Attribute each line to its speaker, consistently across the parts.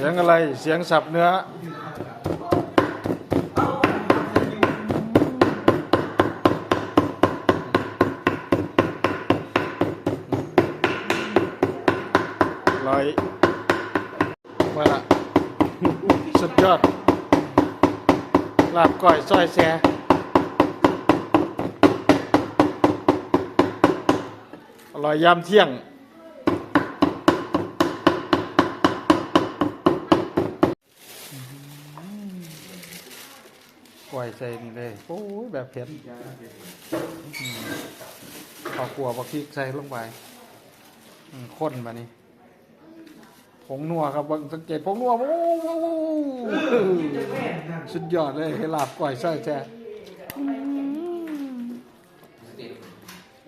Speaker 1: สียงอะไร เสียงสับเนื้อ ลอย มาละ สุดยอด ลาบก้อยซอยแซอร่อยยามเที่ยง ล้วยใส่นี่เลยโอ้ยแบบเผ็ดอืมข้าวขัวบักพริกใส่ลงไปอืมข้นมานี่ผงนัวครับเบิ่งสังเกตผงนัวโอ้โหสุดยอดเลยให้ลาบกล้วยใส่แท้อืม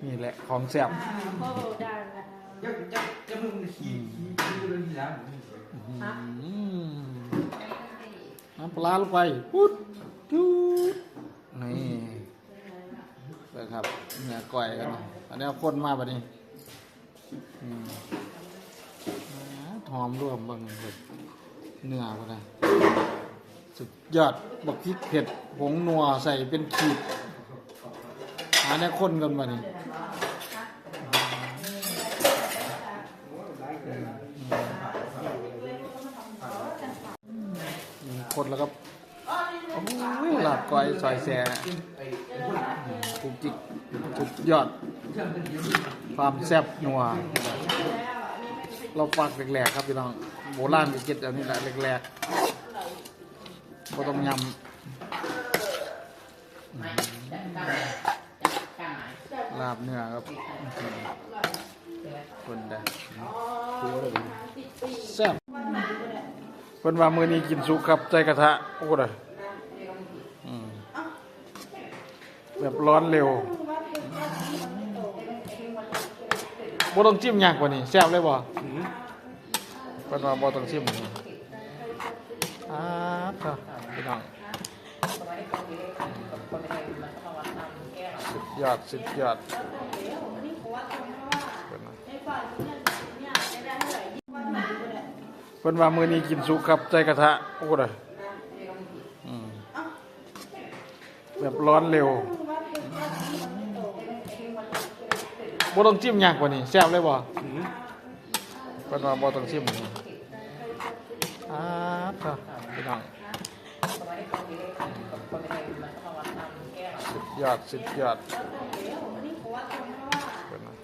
Speaker 1: นี่แหละของแซ่บ
Speaker 2: โอ้ได้แล้ว
Speaker 3: ยักยักยักมึงขี่ขี่ขี่เลยทีหลัง
Speaker 1: อืมน้ำปลาร้าลงไปปุ๊ดจุ๊ดนี่นะครับเนื้อ ก้อยกันนะอันนี้เอาข้นมาแบบนี้อืมอ่าหอมร่วมบางเลยเนื้อก็ได้สุดยอดบักพริกเผ็ดผงนัวใส่เป็นขีดหาเนี่ยข้นกันมานี่อืมคนแล้วก็ โอ้ยหลับก้อยซอยแซ่กุกจิกสุดยอด ความแซ่บนัว เราปักแหลกๆครับพี่น้อง โบราณไปเก็ตอันนี้แหละแหลกๆก็ต้องยำลาบเนื้อครับคนได้แซ่บ เพิ่นว่ามื้อนี้กินสุกครับใจกระทะโอ้ดะแบบร้อนเร็วบ่ต้องจิ้มยากกว่านี้แซ่บเลยบ่เพิ่นว่าบ่ต้องจิ้มอ่าครับพี่น้องสุดยอดสุดยอดเพิ่นว่า เพิ่นว่ามื้อนี้กินสุกครับใจกระทะโอ้ดะแบบร้อนเร็วบ่ต้องจิ้มยากกว่านี้แซ่บเลยบ่เพิ่นว่าบ่ต้องจิ้มอ่าครับพี่น้องสุดยอดสุดยอดเพิ่นว่า